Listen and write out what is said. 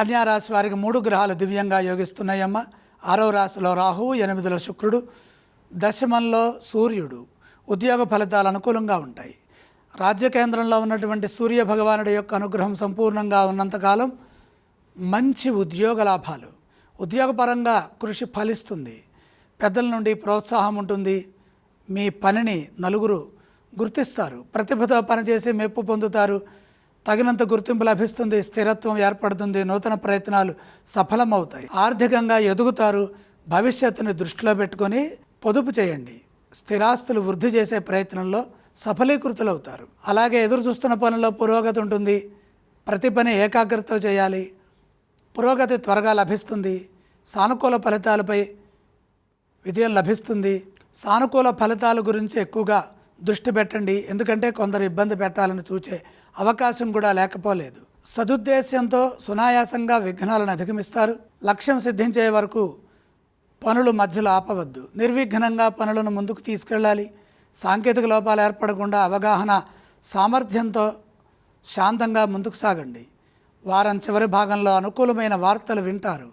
కన్యారాశి వారికి మూడు గ్రహాలు దివ్యంగా యోగిస్తున్నాయమ్మ. ఆరో రాశిలో రాహువు ఎనిమిదిలో శుక్రుడు దశమంలో సూర్యుడు. ఉద్యోగ ఫలితాలు అనుకూలంగా ఉంటాయి. రాజ్య కేంద్రంలో ఉన్నటువంటి సూర్య భగవానుడి యొక్క అనుగ్రహం సంపూర్ణంగా ఉన్నంతకాలం మంచి ఉద్యోగ లాభాలు. ఉద్యోగపరంగా కృషి ఫలిస్తుంది. పెద్దల నుండి ప్రోత్సాహం ఉంటుంది. మీ పనిని నలుగురు గుర్తిస్తారు. ప్రతిభతో పనిచేసి మెప్పు పొందుతారు. తగినంత గుర్తింపు లభిస్తుంది స్థిరత్వం ఏర్పడుతుంది నూతన ప్రయత్నాలు సఫలమవుతాయి. ఆర్థికంగా ఎదుగుతారు భవిష్యత్తుని దృష్టిలో పెట్టుకొని పొదుపు చేయండి. స్థిరాస్తులు వృద్ధి చేసే ప్రయత్నంలో సఫలీకృతులవుతారు. అలాగే ఎదురు చూస్తున్న పనుల్లో పురోగతి ఉంటుంది. ప్రతి పని ఏకాగ్రతతో చేయాలి. పురోగతి త్వరగా లభిస్తుంది. సానుకూల ఫలితాలపై విజయం లభిస్తుంది. సానుకూల ఫలితాల గురించి ఎక్కువగా దృష్టి పెట్టండి. ఎందుకంటే కొందరు ఇబ్బంది పెట్టాలని చూచే అవకాశం కూడా లేకపోలేదు. సదుద్దేశ్యంతో సునాయాసంగా విఘ్నాలను అధిగమిస్తారు. లక్ష్యం సిద్ధించే వరకు పనులు మధ్యలో ఆపవద్దు. నిర్విఘ్నంగా పనులను ముందుకు తీసుకెళ్ళాలి. సాంకేతిక లోపాలు ఏర్పడకుండా అవగాహన సామర్థ్యంతో శాంతంగా ముందుకు సాగండి. వారం చివరి భాగంలో అనుకూలమైన వార్తలు వింటారు.